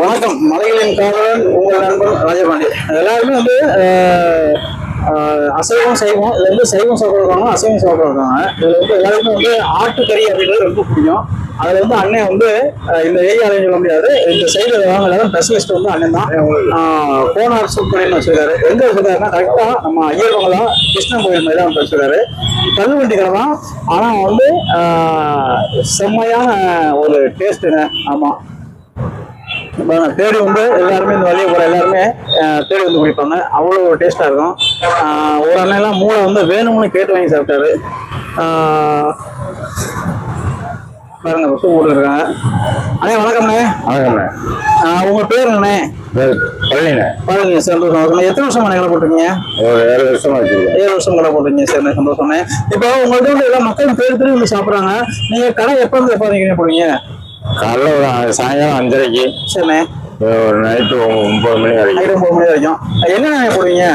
வணக்கம். மலைகளின் காவலன் உங்கள் நண்பன் ராஜபாண்டி. எல்லாருமே வந்து அசைவம் சைவம் இதுல வந்து சைவம் சாப்பிட்றவங்க அசைவம் சாப்பிட்றவங்க. இதுல வந்து எல்லாருமே வந்து ஆட்டுக்கறி அப்படின்றது ரொம்ப பிடிக்கும். அதுல வந்து அண்ணன் வந்து இந்த ஏரியாலையும் சொல்ல முடியாது. இந்த சைடு வாங்கலாம் ஸ்பெஷலிஸ்ட் வந்து அண்ணன் தான். அஹ், கோனார் சூப்பர்னு வச்சிருக்காரு எங்க வச்சிருக்காருன்னா கரெக்டா நம்ம ஐயர்வங்களாம் கிருஷ்ணன் கோயில் மாதிரி தான் வச்சிருக்காரு தள்ளுவண்டி கடை தான் ஆனா வந்து செம்மையான ஒரு டேஸ்ட்டுங்க ஆமா. தேடி வந்து எல்லாருமே இந்த வழியை போகிற எல்லாருமே தேடி வந்து குடிப்பாங்க. அவ்வளோ ஒரு டேஸ்ட்டாக இருக்கும். ஒரு அண்ணெல்லாம் மூளை வந்து வேணும்னு கேட்டு வாங்கி சாப்பிட்டாரு. பாருங்க பசு போட்டுருக்காங்க அண்ணே வணக்கம்ண்ணே. வணக்கம்ண்ணே. உங்க பேர் என்னண்ணே பழனிண்ணே பாருங்க சந்தோஷம். எத்தனை வருஷமா கடை போட்டிருக்கீங்க? ஒரு ஏழு வருஷமா வச்சிருக்கேன் ஏழு வருஷம் கடை போட்டிருக்கீங்க. சரிண்ணே சந்தோஷம்ண்ணே இப்போ உங்கள்ட்ட வந்து எல்லாம் மக்கள் தேடி தேடி வந்து சாப்பிட்றாங்க. நீங்கள் கடை எப்போ இருந்து எப்போ வரைக்கும் போடுவீங்க காலைல ஒரு சாயங்காலம் அஞ்சரைக்கு. சரிண்ணே ஒரு நைட்டு ஒன்பது மணி வரைக்கும். ஒம்பது மணி வரைக்கும். என்னென்ன போடுவீங்க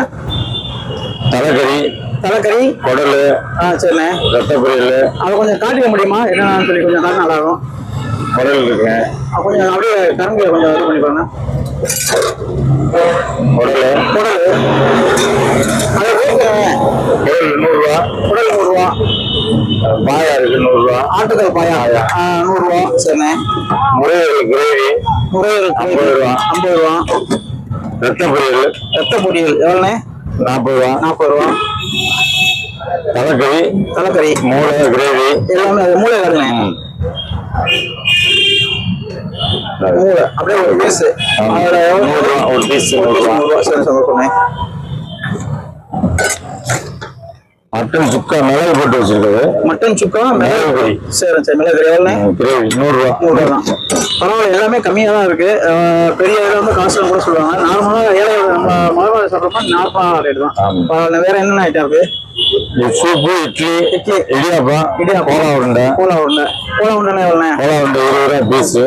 தலைக்கறி. தலைக்கறி குடல் ஆ சரிண்ணே ரத்த பொரியல் அதை கொஞ்சம் காட்டிக்க முடியுமா? என்னன்னு சொல்லி கொஞ்சம் காட்ட நல்லா இருக்கும் குடல் இருக்குங்க. கொஞ்சம் அப்படியே கரண்டில் கொஞ்சம் இது பண்ணி பாருங்க. குடல். குடல். அதை கேட்குறேன் குடல் நூறுரூவா. குடல் நூறுரூவா. பாயா இருக்கு நூறுரூவா. ஆட்டுக்கால் பாயா. நூறுரூவா. சரிண்ணே முறைகள் கிரேவி. முறையில் ஐம்பது ரூபா. ஐம்பது ரூபா. ரத்த பொரியல் ரத்த பொரியல் எவ்வளோண்ணே நாற்பது ரூபா. நாற்பது ரூபா. தலைக்கறி தலைக்கறி மூளை கிரேவி. எல்லாமே அது மூளை காடுண்ணே மூளை. அப்படியே ஒரு பீஸு ஒரு பீஸ் நூறுரூவா சரி சந்தோஷம்ண்ணே மட்டன் சுக்கா மிளகு போட்டு வச்சிருக்குது மட்டன் சுக்கா மிளகு கறி. சரி சரி. மிளகு எவ்வளோண்ணே? கிரேவி. நூறுரூவா. நூறுரூவா தான். பரவாயில்ல எல்லாமே கம்மியாக தான் இருக்கு பெரிய இதில் வந்து காசுலாம் கூட சொல்லுவாங்க. நார்மலாக ஏழை நம்ம மலைவாழ் சாப்பிட்றப்ப நார்மலாக ரேட் தான். பரவாயில்ல வேற என்னென்ன ஐட்டம் இருக்கு? சூப்பு இட்லி இட்லி. இடியாப்பம் இடியாப்பம். கோலா உருண்டை. கோலா உருண்டை. கோலா உருண்டை எவ்வளோண்ணே? கோலா உருண்டை இருபது ரூபா பீஸு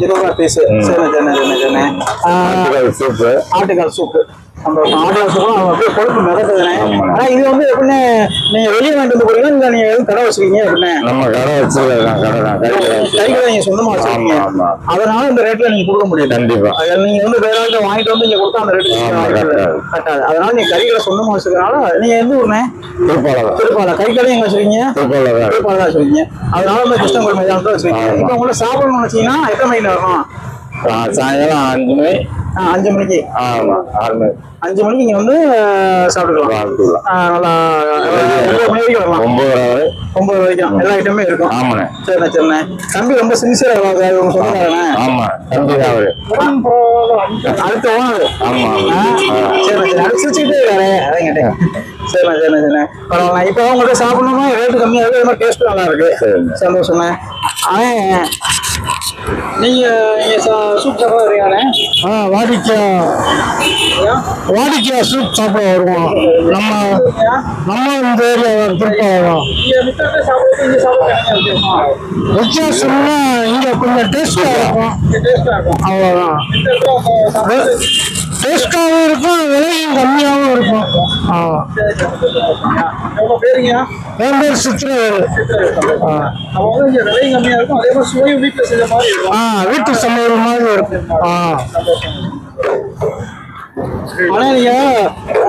இருபது ரூபா பீஸு சரி சரிண்ணே சரிண்ணே ஆஹ் ஆட்டுக்கால் சூப்பு. ஆட்டுக்கால் சூப்பு. ஆட்டுக்கால் சூப்பு அப்படியே கொழுப்பு மிதக்குதுண்ணே. ஆனால் இது வந்து எப்படின்னு நீங்கள் வெளியே வாங்கிட்டு வந்து போறீங்களா? இல்லை நீங்கள் எதுவும் கடை வச்சுருக்கீங்க எப்படின்னு? நம்ம கடை வச்சிருக்கோம் கடை தான். கடை. கைகளை நீங்கள் சொந்தமாக வச்சுருக்கீங்க. அதனால இந்த ரேட்டில் நீங்கள் கொடுக்க முடியாது. கண்டிப்பா. நீங்க வந்து வேற ஆள்கிட்ட வாங்கிட்டு வந்து இங்க கொடுத்தா அந்த ரேட்டு கட்டாது. அதனால நீங்க கறிகளை சொந்தமா வச்சிருக்கனால நீங்க எந்த ஊர்னே திருப்பாலை திருப்பால கறிக்கடை எங்க வச்சிருக்கீங்க? திருப்பாலை திருப்பால தான் வச்சிருக்கீங்க. அதனால இந்த கிருஷ்ணங்கோயில் மைதானத்தை வச்சிருக்கீங்க. இப்போ உங்களை சாப்பிடணும்னு வச்சீங்கன்னா எத்தனை மணிக்கு வரணும்? சாயங்காலம் அஞ்சு மணி. அஞ்சு மணிக்கு. அஞ்சு மணிக்கு இங்க வந்து சாப்பிட்டுக்கலாம். நல்லா ஒன்பது மணி வரைக்கும் வரலாம். ஒன்பது வரை. ஒன்பது வரைக்கும். எல்லா ஐட்டமே இருக்கும். ஆமாண்ணே. சரிண்ணே சரிண்ணே. தம்பி ரொம்ப சின்சியரா இருக்காரு உங்க சொந்தக்காரண்ணே ஆமா தம்பி தான் அவரு. அடுத்த ஓனர். ஆமா. சரிண்ணே சரி அது சிரிச்சுக்கிட்டே இருக்காரு. அதான் கேட்டேன் சரிண்ணே சரிண்ணே சரிண்ணே. பரவாயில்ல. இப்போ உங்கள்கிட்ட சாப்பிடணுமா? ரேட்டு கம்மியாக இருக்கு இது மாதிரி டேஸ்ட்டும் நல்லா இருக்கு. சரிண்ணே. சந்தோஷண்ணே அவன் நீங்க நீங்க சூப் சாப்பிட ஆ வாடிக்கையா வாடிக்கையா சூப் சாப்பிட வருவோம். நம்ம நம்ம இந்த ஏரியா இங்க சாப்பிடுறது வித்தியாசம்னா இங்க கொஞ்சம் டேஸ்டா இருக்கும். அவ்வளோதான் டேஸ்டாகவும் இருக்கும் விலையும் கம்மியாகவும் இருக்கும் ஆ எவ்வளோ பேருங்க என் பேர் சித்திரவேல் ஆ வீட்டு சமையல் மாதிரி இருக்கும். ஆ. ஆனா நீங்க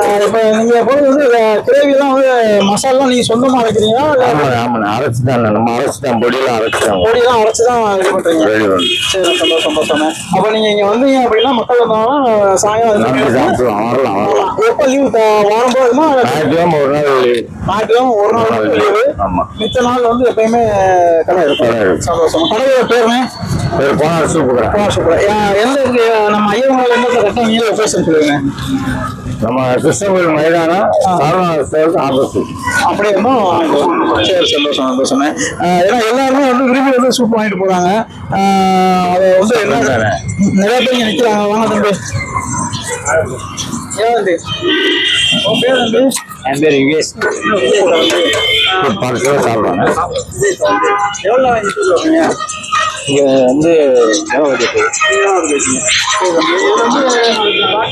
அஹ், இப்ப நீங்க போறது வந்து கிரேவி எல்லாம் வந்து மசாலா நீங்க சொந்தமா அரைக்கிறீங்களா? இல்ல ஆமாண்ணே அரைச்சு தான் நம்ம அரைச்சு தான் பொடியெல்லாம் அரைச்சு தான். பொடியெல்லாம் அரைச்சு தான் ரெடி பண்றீங்க. ரெடி பண்ணி. சரி சந்தோஷம் சந்தோஷம் அப்ப நீங்க இங்க வந்தீங்க அப்படின்னா மக்கள் வந்தாலும் சாயங்காலம் வரலாம் எப்ப லீவ் வாரம் போதுமா ஞாயிற்றுக்கிழமை ஒரு நாள் ஞாயிற்றுக்கிழமை ஒரு நாள் லீவு மித்த நாள் வந்து எப்பயுமே கடை இருக்கும். சந்தோஷம். கடையோட பேருமே போனால் சூப்பு கடை எந்த இருக்கு நம்ம ஐயவங்களை எந்த கரெக்டாக நீங்க லொக்கேஷன் சொல்லுங்க நம்ம கிருஷ்ணகிரி மைதானம் சாரணாஸ்தலத்துக்கு ஆப்போசிட் அப்படியே சரி சந்தோஷம் சந்தோஷமே ஏன்னா எல்லாருமே வந்து விரும்பி வந்து சூப் வாங்கிட்டு போறாங்க. ஆஹ் அதை வந்து என்ன நிறைய பேர் இங்க நிக்கிறாங்க. வாங்க தம்பி. ஏன் உன் பேர் தம்பி? என் பேர் யுகேஷ். பத்து ரூபா சாப்பிடுவாங்க. எவ்வளோ வாங்கி சூப் வைப்பீங்க இங்கே வந்து ஏழாவது பேசுங்க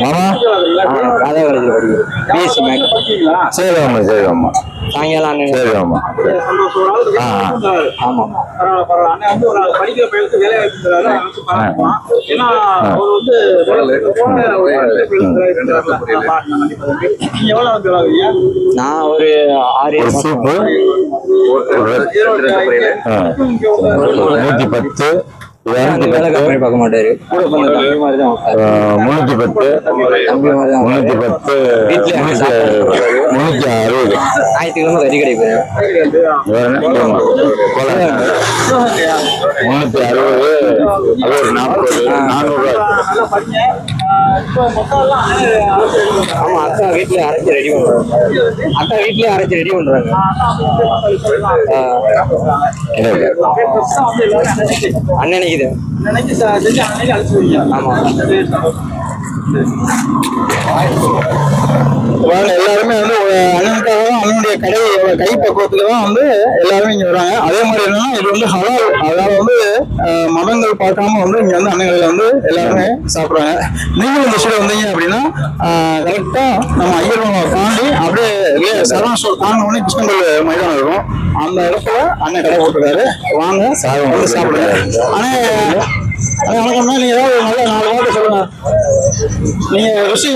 மாமா ராதா காலேஜில் படிக்கிறேன். பிஎஸ்சி மேக் படிக்கிறீங்களா? சரி அம்மா சரி அம்மா. சாயங்காலம் அண்ணன் சரி ஆள் ஆ, ஆ. இருக்காரு. ஆமாம் பரவாயில்ல, பரவாயில்ல. அண்ணன் வந்து ஒரு படிக்கிற பையனுக்கு வேலை வாய்ப்பு தராரு. அதை வச்சு பாராட்டலாம். ஏன்னா, அவர் வந்து போன ஒரு படிக்கிற பையனுக்கு வேலை வாய்ப்பு தராருல. அதை பாராட்டலாம் கண்டிப்பா தம்பி. நீங்க எவ்வளவு வந்து வேலை வாங்குறீங்க? நான் ஒரு ஆறு நூற்றி பத்து முன்னூற்றி பத்து தம்பி மாதிரி தான் முன்னூற்றி பத்து முன்னூற்றி அறுபது. ஞாயிற்றுக்கிழமை கறி கடை. முன்னூற்றி அறுபது அது ஒரு நாற்பது நானூறுரூவா ஆமா அக்கா வீட்லயே அரைச்சு ரெடி பண்றாங்க. அக்கா வீட்லயே அரைச்சு ரெடி பண்றாங்க. அழைச்சிருவீங்க. ஆமா. எல்லாருமே வந்து அண்ணனுக்காக தான் அண்ணனுடைய கடை கை தான் வந்து எல்லாருமே இங்க வராங்க. அதே மாதிரி என்னன்னா இது வந்து ஹலால் அதாவது வந்து மதங்கள் பார்க்காம வந்து இங்க வந்து அண்ணன்கள் வந்து எல்லாருமே சாப்பிடுறாங்க. நீங்களும் இந்த சூழல் வந்தீங்க அப்படின்னா கரெக்டா நம்ம ஐயர்வங்களை தாண்டி அப்படியே சரவண ஸ்டோர் தாண்டின உடனே கிருஷ்ணகோயில் மைதானம் இருக்கும். அந்த இடத்துல அண்ணன் கடை போட்டிருக்காரு. வாங்க வந்து சாப்பிடுங்க. ஆனால் வணக்கம்னா வணக்கம்ண்ணா. ஏதாவது நல்ல நாலு வார்த்தை சொல்லுங்கள் நீங்கள் ருசி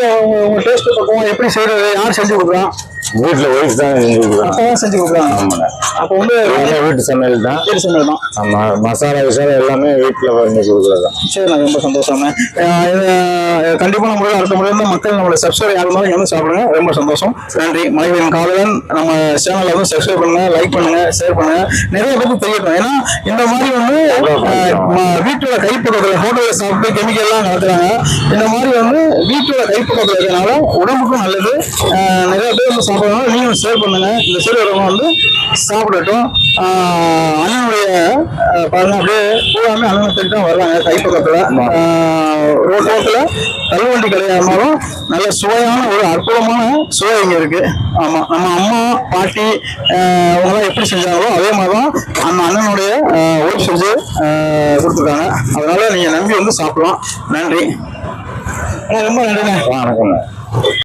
உங்கள் டேஸ்ட்டு பக்கம் எப்படி செய்கிறது யார் செஞ்சு கொடுக்குறா வீட்டில் ஒய்ஃப் தான் செஞ்சு கொடுக்குறாங்க. ஆமாண்ணே அப்போ வந்து எல்லாமே வீட்டு சமையல் தான். வீட்டு சமையல் தான். ஆமா மசாலா கிசாலா எல்லாமே வீட்டில் பண்ணி கொடுக்குறது தான். சரி நான் ரொம்ப சந்தோஷம் கண்டிப்பான முறையில் அடுத்த முறை வந்து மக்கள் நம்மளை சப்ஸ்கிரைப் இங்க வந்து சாப்பிடுங்க. ரொம்ப சந்தோஷம். நன்றி. மலைவீரன் காவலன் நம்ம சேனலை வந்து சப்ஸ்கிரைப் பண்ணுங்க லைக் பண்ணுங்க ஷேர் பண்ணுங்க. நிறைய பேருக்கு தெரியட்டும். ஏன்னா இந்த மாதிரி வந்து வீட்டோட கைப்பக்கத்தில் ஹோட்டலில் சாப்பிட்டு கெமிக்கல்லாம் நடத்துறாங்க. இந்த மாதிரி வந்து வீட்டோட கைப்பக்கத்தில் இருக்கிறனால உடம்புக்கும் நல்லது. நிறைய பேர் வந்து சாப்பிடுறாங்க நீங்களும் ஷேர் பண்ணுங்க. இந்த சைடு வரவங்க வந்து சாப்பிடட்டும். அண்ணனுடைய பாருங்க அப்படியே பூராமே அண்ணனை தேடி தான் வர்றாங்க கைப்பக்கத்தில் ரோட்டோரத்தில் தள்ளுவண்டி கிடையாதுனாலும் நல்ல சுவையான ஒரு அற்புதமான சுவை இங்கே இருக்கு. ஆமாம் நம்ம அம்மா பாட்டி அஹ், அவங்கெல்லாம் எப்படி செஞ்சாங்களோ அதே மாதிரி தான் அந்த அண்ணனுடைய ஒய்ஃப் செஞ்சு கொடுத்துருக்காங்க. அதனால நீங்கள் நம்பி வந்து சாப்பிடலாம். நன்றி. ரொம்ப நன்றிண்ணே. வணக்கம்ண்ணே.